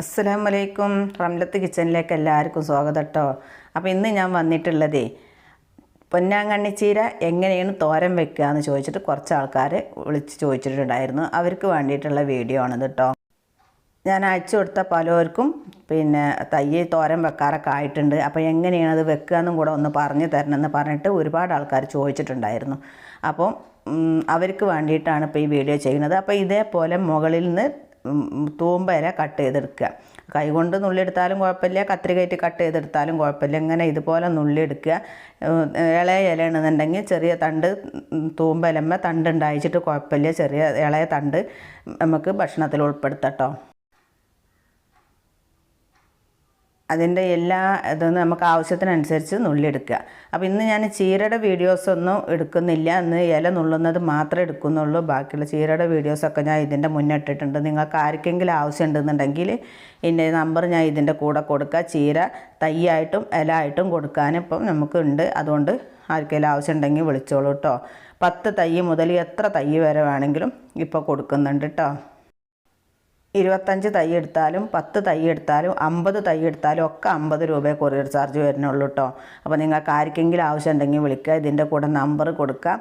അസ്സലാമു വലൈക്കും റംലത്ത് കിച്ചണിലേക്ക് എല്ലാവർക്കും സ്വാഗതം കേട്ടോ അപ്പോൾ ഇന്ന് ഞാൻ വന്നിട്ടുള്ളതേ പൊന്നാങ്കണ്ണിച്ചീര എങ്ങനെയാണ് തോരൻ വെക്കുക എന്ന് ചോദിച്ചിട്ട് കുറച്ച് ആൾക്കാർ വിളിച്ച് ചോദിച്ചിട്ടുണ്ടായിരുന്നു. അവർക്ക് വേണ്ടിയിട്ടുള്ള വീഡിയോ ആണിത് കേട്ടോ ഞാൻ അയച്ചു കൊടുത്ത പലർക്കും പിന്നെ തയ്യ് തോരൻ വെക്കാറൊക്കെ ആയിട്ടുണ്ട്. അപ്പോൾ എങ്ങനെയാണ് അത് വെക്കുക എന്നും കൂടെ ഒന്ന് പറഞ്ഞു തരണമെന്ന് പറഞ്ഞിട്ട് ഒരുപാട് ആൾക്കാർ ചോദിച്ചിട്ടുണ്ടായിരുന്നു. അപ്പം അവർക്ക് വേണ്ടിയിട്ടാണ് ഇപ്പോൾ ഈ വീഡിയോ ചെയ്യുന്നത്. അപ്പോൾ ഇതേപോലെ മുകളിൽ നിന്ന് തൂമ്പ വരെ കട്ട് ചെയ്തെടുക്കുക. കൈകൊണ്ട് നുള്ളിയെടുത്താലും കുഴപ്പമില്ല. കത്രികയിട്ട് കട്ട് ചെയ്തെടുത്താലും കുഴപ്പമില്ല. ഇങ്ങനെ ഇതുപോലെ നുള്ളിയെടുക്കുക ഇളയ ഇലയാണെന്നുണ്ടെങ്കിൽ ചെറിയ തണ്ട് തൂമ്പ ഇലമ്മ തണ്ട് ഉണ്ടായിച്ചിട്ട് കുഴപ്പമില്ല. ചെറിയ ഇളയ തണ്ട് നമുക്ക് ഭക്ഷണത്തിൽ ഉൾപ്പെടുത്താം കേട്ടോ അതിന്റെ എല്ലാ ഇതും നമുക്ക് ആവശ്യത്തിനനുസരിച്ച് നുള്ളിയെടുക്കുക. അപ്പോൾ ഇന്ന് ഞാൻ ചീരയുടെ വീഡിയോസൊന്നും എടുക്കുന്നില്ല. ഇന്ന് ഇല നുള്ളുന്നത് മാത്രമേ എടുക്കുന്നുള്ളൂ. ബാക്കിയുള്ള ചീരയുടെ വീഡിയോസൊക്കെ ഞാൻ ഇതിന്റെ മുന്നേ ഇട്ടിട്ടുണ്ട്. നിങ്ങൾക്ക് ആർക്കെങ്കിലും ആവശ്യം ഉണ്ടെന്നുണ്ടെങ്കിൽ എന്റെ നമ്പർ ഞാൻ ഇതിന്റെ കൂടെ കൊടുക്കുക ചീര തൈയായിട്ടും ഇല ആയിട്ടും കൊടുക്കാൻ ഇപ്പം നമുക്കുണ്ട്. അതുകൊണ്ട് ആർക്കെങ്കിലും ആവശ്യം ഉണ്ടെങ്കിൽ വിളിച്ചോളൂ കേട്ടോ. പത്ത് തൈ മുതൽ എത്ര തൈ വരെ വേണമെങ്കിലും ഇപ്പോൾ കൊടുക്കുന്നുണ്ട് കേട്ടോ. ഇരുപത്തഞ്ച് തൈ എടുത്താലും പത്ത് തൈ എടുത്താലും അമ്പത് തൈ എടുത്താലും ഒക്കെ അമ്പത് രൂപയെ കൊറിയർ ചാർജ് വരുന്നുള്ളൂ കേട്ടോ അപ്പോൾ നിങ്ങൾക്ക് ആർക്കെങ്കിലും ആവശ്യം ഉണ്ടെങ്കിൽ വിളിക്കുക. ഇതിന്റെ കൂടെ നമ്പർ കൊടുക്കുക.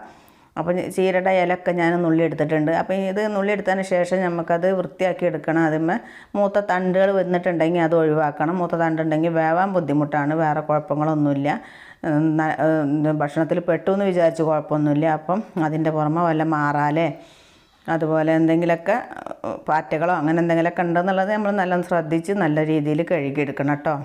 അപ്പോൾ ചീരയുടെ ഇലയൊക്കെ ഞാൻ നുള്ളി എടുത്തിട്ടുണ്ട്. അപ്പോൾ ഇത് നുള്ളി എടുത്തതിന് ശേഷം നമുക്കത് വൃത്തിയാക്കി എടുക്കണം. അതിന്മേ മൂത്ത തണ്ടുകൾ വന്നിട്ടുണ്ടെങ്കിൽ അത് ഒഴിവാക്കണം. മൂത്ത തണ്ടുണ്ടെങ്കിൽ വേവാൻ ബുദ്ധിമുട്ടാണ്. വേറെ കുഴപ്പങ്ങളൊന്നുമില്ല. ഭക്ഷണത്തിൽ പെട്ടു എന്ന് വിചാരിച്ച് കുഴപ്പമൊന്നുമില്ല. അപ്പം അതിന്റെ പുറമെ വല്ല മാറാലേ അതുപോലെ എന്തെങ്കിലുമൊക്കെ പാറ്റകളോ അങ്ങനെ എന്തെങ്കിലുമൊക്കെ ഉണ്ടെന്നുള്ളത് നമ്മൾ നല്ല ശ്രദ്ധിച്ച് നല്ല രീതിയിൽ കഴുകിയെടുക്കണം കേട്ടോ.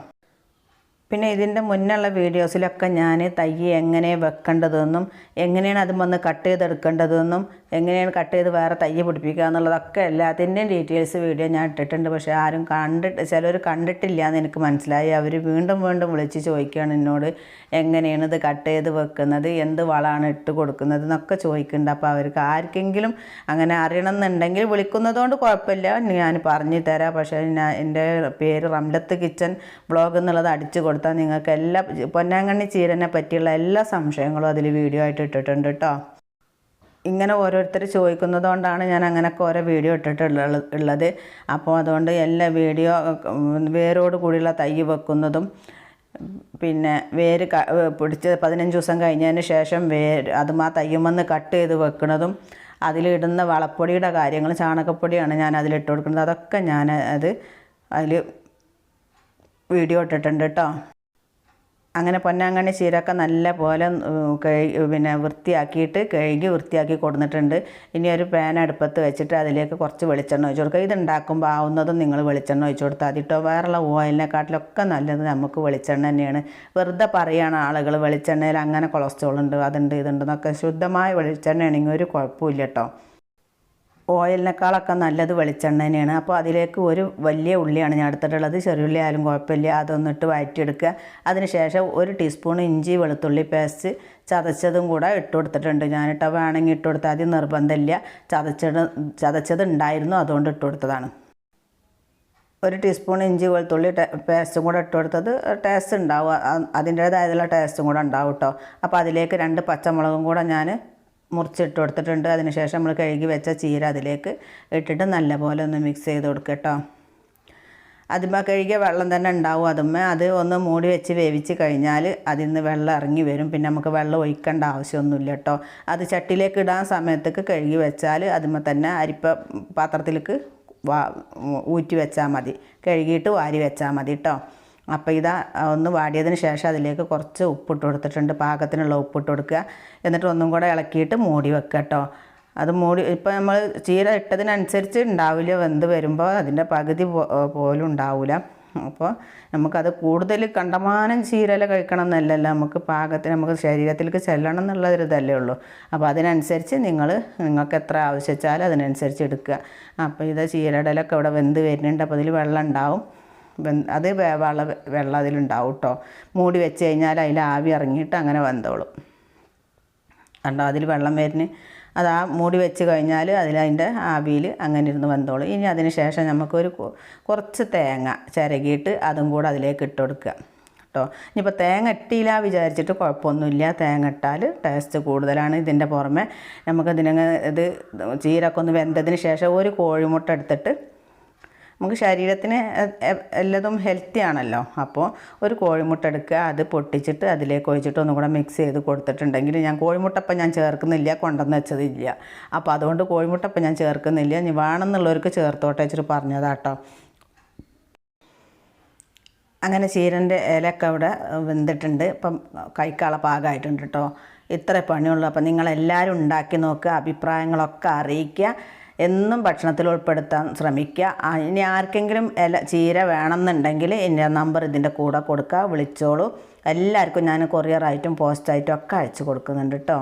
പിന്നെ ഇതിന്റെ മുന്നുള്ള വീഡിയോസിലൊക്കെ ഞാൻ തൈ എങ്ങനെ വെക്കേണ്ടതെന്നും എങ്ങനെയാണ് അതും വന്ന് കട്ട് ചെയ്തെടുക്കേണ്ടതെന്നും എങ്ങനെയാണ് കട്ട് ചെയ്ത് വേറെ തയ്യ് പിടിപ്പിക്കുക എന്നുള്ളതൊക്കെ എല്ലാത്തിന്റെയും ഡീറ്റെയിൽസ് വീഡിയോ ഞാൻ ഇട്ടിട്ടുണ്ട്. പക്ഷേ ആരും കണ്ടിട്ട് ചിലർ കണ്ടിട്ടില്ല എന്ന് എനിക്ക് മനസ്സിലായി. അവർ വീണ്ടും വീണ്ടും വിളിച്ച് ചോദിക്കുകയാണ് എന്നോട് എങ്ങനെയാണ് ഇത് കട്ട് ചെയ്ത് വെക്കുന്നത്? എന്ത് വളമാണ് ഇട്ട് കൊടുക്കുന്നത്? എന്നൊക്കെ ചോദിക്കുന്നുണ്ട്. അപ്പോൾ അവർക്ക് ആർക്കെങ്കിലും അങ്ങനെ അറിയണം എന്നുണ്ടെങ്കിൽ വിളിക്കുന്നതുകൊണ്ട് കുഴപ്പമില്ല. ഞാൻ പറഞ്ഞു തരാം. പക്ഷേ ഞാൻ എന്റെ പേര് റംലത്ത് കിച്ചൻ ബ്ലോഗ് എന്നുള്ളത് അടിച്ചു കൊടുത്താൽ നിങ്ങൾക്ക് എല്ലാ പൊന്നാങ്കണ്ണി ചീരനെ പറ്റിയുള്ള എല്ലാ സംശയങ്ങളും അതിൽ വീഡിയോ ആയിട്ട് ഇട്ടിട്ടുണ്ട് കേട്ടോ. ഇങ്ങനെ ഓരോരുത്തർ ചോദിക്കുന്നതുകൊണ്ടാണ് ഞാൻ അങ്ങനെയൊക്കെ ഓരോ വീഡിയോ ഇട്ടിട്ടുള്ളത് ഉള്ളത്. അപ്പോൾ അതുകൊണ്ട് എല്ലാ വീഡിയോ വേരോട് കൂടിയുള്ള തൈ വെക്കുന്നതും പിന്നെ വേര് പിടിച്ച് പതിനഞ്ച് ദിവസം കഴിഞ്ഞതിന് ശേഷം വേര് അതും ആ തയ്യുമെന്ന് കട്ട് ചെയ്ത് വെക്കുന്നതും അതിലിടുന്ന വളപ്പൊടിയുടെ കാര്യങ്ങൾ ചാണകപ്പൊടിയാണ് ഞാൻ അതിലിട്ട് കൊടുക്കുന്നത്. അതൊക്കെ ഞാൻ അത് അതിൽ വീഡിയോ ഇട്ടിട്ടുണ്ട് കേട്ടോ. അങ്ങനെ പൊന്നാങ്കണ്ണി ചീരൊക്കെ നല്ല പോലെ പിന്നെ വൃത്തിയാക്കിയിട്ട് കഴുകി വൃത്തിയാക്കി കൊടുത്തിട്ടുണ്ട് ഇനി ഒരു പാൻ അടുപ്പത്ത് വെച്ചിട്ട് അതിലേക്ക് കുറച്ച് വെളിച്ചെണ്ണ ഒഴിച്ചു കൊടുക്കുക. ഇത് ഉണ്ടാക്കുമ്പോൾ ആവുന്നതും നിങ്ങൾ വെളിച്ചെണ്ണ ഒഴിച്ചു കൊടുത്താൽ അതിട്ടോ വേറെയുള്ള ഓയിലിനെക്കാട്ടിലൊക്കെ നല്ലത് നമുക്ക് വെളിച്ചെണ്ണ തന്നെയാണ്. വെറുതെ പറയുകയാണ് ആളുകൾ വെളിച്ചെണ്ണയിൽ അങ്ങനെ കൊളസ്ട്രോൾ ഉണ്ട് അതുണ്ട് ഇതുണ്ട് എന്നൊക്കെ. ശുദ്ധമായ വെളിച്ചെണ്ണയാണെങ്കിൽ ഒരു കുഴപ്പമില്ല കേട്ടോ. ഓയിലിനേക്കാളൊക്കെ നല്ലത് വെളിച്ചെണ്ണ തന്നെയാണ് അപ്പോൾ അതിലേക്ക് ഒരു വലിയ ഉള്ളിയാണ് ഞാൻ എടുത്തിട്ടുള്ളത്. ചെറിയുള്ളി ആയാലും കുഴപ്പമില്ല. അതൊന്നിട്ട് വഴറ്റിയെടുക്കുക അതിനുശേഷം ഒരു ടീസ്പൂൺ ഇഞ്ചി വെളുത്തുള്ളി പേസ്റ്റ് ചതച്ചതും കൂടെ ഇട്ട് കൊടുത്തിട്ടുണ്ട്. ഞാനിട്ട് വേണമെങ്കിൽ ഇട്ട് കൊടുത്താൽ ആദ്യം നിർബന്ധമില്ല. ചതച്ചത് ചതച്ചത് ഉണ്ടായിരുന്നു അതുകൊണ്ട് ഇട്ട് കൊടുത്തതാണ്. ഒരു ടീസ്പൂൺ ഇഞ്ചി വെളുത്തുള്ളി പേസ്റ്റും കൂടെ ഇട്ട് കൊടുത്തത് ടേസ്റ്റ് ഉണ്ടാവും. അതിന്റേതായതുള്ള ടേസ്റ്റും കൂടെ ഉണ്ടാവും കേട്ടോ. അപ്പോൾ അതിലേക്ക് രണ്ട് പച്ചമുളകും കൂടെ ഞാൻ മുറിച്ചിട്ട് കൊടുത്തിട്ടുണ്ട്. അതിനുശേഷം നമ്മൾ കഴുകി വെച്ച ചീര അതിലേക്ക് ഇട്ടിട്ട് നല്ലപോലെ ഒന്ന് മിക്സ് ചെയ്ത് കൊടുക്കുക കേട്ടോ അതിമ കഴുകിയ വെള്ളം തന്നെ ഉണ്ടാവും. അതുമ്മേ അത് ഒന്ന് മൂടി വെച്ച് വേവിച്ച് കഴിഞ്ഞാൽ അതിൽ നിന്ന് വെള്ളം ഇറങ്ങി വരും. പിന്നെ നമുക്ക് വെള്ളം ഒഴിക്കേണ്ട ആവശ്യമൊന്നുമില്ല കേട്ടോ അത് ചട്ടിയിലേക്ക് ഇടാൻ സമയത്തേക്ക് കഴുകി വെച്ചാൽ അതിമ്മ തന്നെ അരിപ്പ പാത്രത്തിലേക്ക് വാ ഊറ്റി വെച്ചാൽ മതി. കഴുകിയിട്ട് വാരി വെച്ചാൽ മതി കേട്ടോ അപ്പോൾ ഇതാ ഒന്ന് വാടിയതിന് ശേഷം അതിലേക്ക് കുറച്ച് ഉപ്പിട്ട് കൊടുത്തിട്ടുണ്ട്. പാകത്തിനുള്ള ഉപ്പിട്ട് കൊടുക്കുക. എന്നിട്ട് ഒന്നും കൂടെ ഇളക്കിയിട്ട് മൂടി വെക്കുക കേട്ടോ അത് മൂടി ഇപ്പോൾ നമ്മൾ ചീര ഇട്ടതിനനുസരിച്ച് ഉണ്ടാവില്ല. വെന്ത് വരുമ്പോൾ അതിന്റെ പകുതി പോലും ഉണ്ടാവില്ല അപ്പോൾ നമുക്കത് കൂടുതൽ കണ്ടമാനം ചീരല കഴിക്കണം എന്നല്ലല്ലോ. നമുക്ക് പാകത്തിന് നമുക്ക് ശരീരത്തിലേക്ക് ചെല്ലണം എന്നുള്ള ഒരു ഇതല്ലേ ഉള്ളൂ. അപ്പോൾ അതിനനുസരിച്ച് നിങ്ങൾ നിങ്ങൾക്ക് എത്ര ആവശ്യം വെച്ചാൽ അതിനനുസരിച്ച് എടുക്കുക. അപ്പോൾ ഇത് ചീരടലൊക്കെ ഇവിടെ വെന്ത് വരുന്നുണ്ട്. അപ്പോൾ അതിൽ വെള്ളം ഉണ്ടാവും. അത് വേവാള വെള്ളം അതിലുണ്ടാവും കേട്ടോ മൂടി വെച്ച് കഴിഞ്ഞാൽ അതിൽ ആവി ഇറങ്ങിയിട്ട് അങ്ങനെ വെന്തോളും കണ്ടോ? അതിൽ വെള്ളം വരുന്ന അത് ആ മൂടി വെച്ച് കഴിഞ്ഞാൽ അതിൽ അതിന്റെ ആവിയിൽ അങ്ങനെ ഇരുന്ന് വെന്തോളും ഇനി അതിന് ശേഷം നമുക്കൊരു കുറച്ച് തേങ്ങ ചിരകിയിട്ട് അതും കൂടെ അതിലേക്ക് ഇട്ട് കൊടുക്കുക. കേട്ടോ? ഇനിയിപ്പോൾ തേങ്ങ ഇട്ടില്ല വിചാരിച്ചിട്ട് കുഴപ്പമൊന്നുമില്ല. തേങ്ങ ഇട്ടാൽ ടേസ്റ്റ് കൂടുതലാണ് ഇതിന്റെ പുറമെ. നമുക്ക് ഇതിനങ്ങ് ഇത് ചീരൊക്കെ ഒന്ന് വെന്തതിന് ശേഷം ഒരു കോഴിമുട്ട എടുത്തിട്ട് നമുക്ക് ശരീരത്തിന് എ- എ- ഹെൽത്തി ആണല്ലോ. അപ്പോൾ ഒരു കോഴിമുട്ട എടുക്കുക അത് പൊട്ടിച്ചിട്ട് അതിലേക്ക് ഒഴിച്ചിട്ട് ഒന്നും കൂടെ മിക്സ് ചെയ്ത് കൊടുത്തിട്ടുണ്ടെങ്കിൽ ഞാൻ കോഴിമുട്ട അപ്പം ഞാൻ ചേർക്കുന്നില്ല കൊണ്ടുവന്ന് വെച്ചതില്ല. അപ്പോൾ അതുകൊണ്ട് കോഴിമുട്ട അപ്പം ഞാൻ ചേർക്കുന്നില്ല. ഇനി വേണമെന്നുള്ളവർക്ക് ചേർത്തോട്ടെ വെച്ചിട്ട് പറഞ്ഞതാട്ടോ. അങ്ങനെ ചീരന്റെ ഇലയൊക്കെ അവിടെ വെന്തിട്ടുണ്ട്. ഇപ്പം കൈക്കാള പാകമായിട്ടുണ്ട് കേട്ടോ ഇത്ര പണിയുള്ളൂ. അപ്പം നിങ്ങളെല്ലാവരും ഉണ്ടാക്കി നോക്കുക അഭിപ്രായങ്ങളൊക്കെ അറിയിക്കുക. എന്നും ഭക്ഷണത്തിൽ ഉൾപ്പെടുത്താൻ ശ്രമിക്കുക. ഇനി ആർക്കെങ്കിലും ഇല ചീര വേണമെന്നുണ്ടെങ്കിൽ എന്റെ നമ്പർ ഇതിന്റെ കൂടെ കൊടുക്കുക. വിളിച്ചോളൂ. എല്ലാവർക്കും ഞാൻ കൊറിയറായിട്ടും പോസ്റ്റായിട്ടും ഒക്കെ അയച്ചു കൊടുക്കുന്നുണ്ട് കേട്ടോ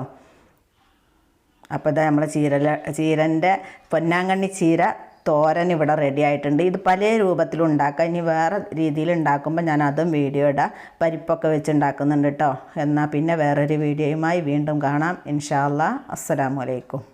അപ്പോൾ ഇതാ നമ്മളെ ചീരല ചീരന്റെ പൊന്നാങ്കണ്ണി ചീര തോരൻ ഇവിടെ റെഡി ആയിട്ടുണ്ട്. ഇത് പല രൂപത്തിൽ ഉണ്ടാക്കാം. ഇനി വേറെ രീതിയിൽ ഉണ്ടാക്കുമ്പോൾ ഞാൻ അതും വീഡിയോ ഇടാം. പരിപ്പൊക്കെ വെച്ച് ഉണ്ടാക്കുന്നുണ്ട് കേട്ടോ എന്നാൽ പിന്നെ വേറൊരു വീഡിയോയുമായി വീണ്ടും കാണാം. ഇൻഷാ അസ്സലാമലൈക്കും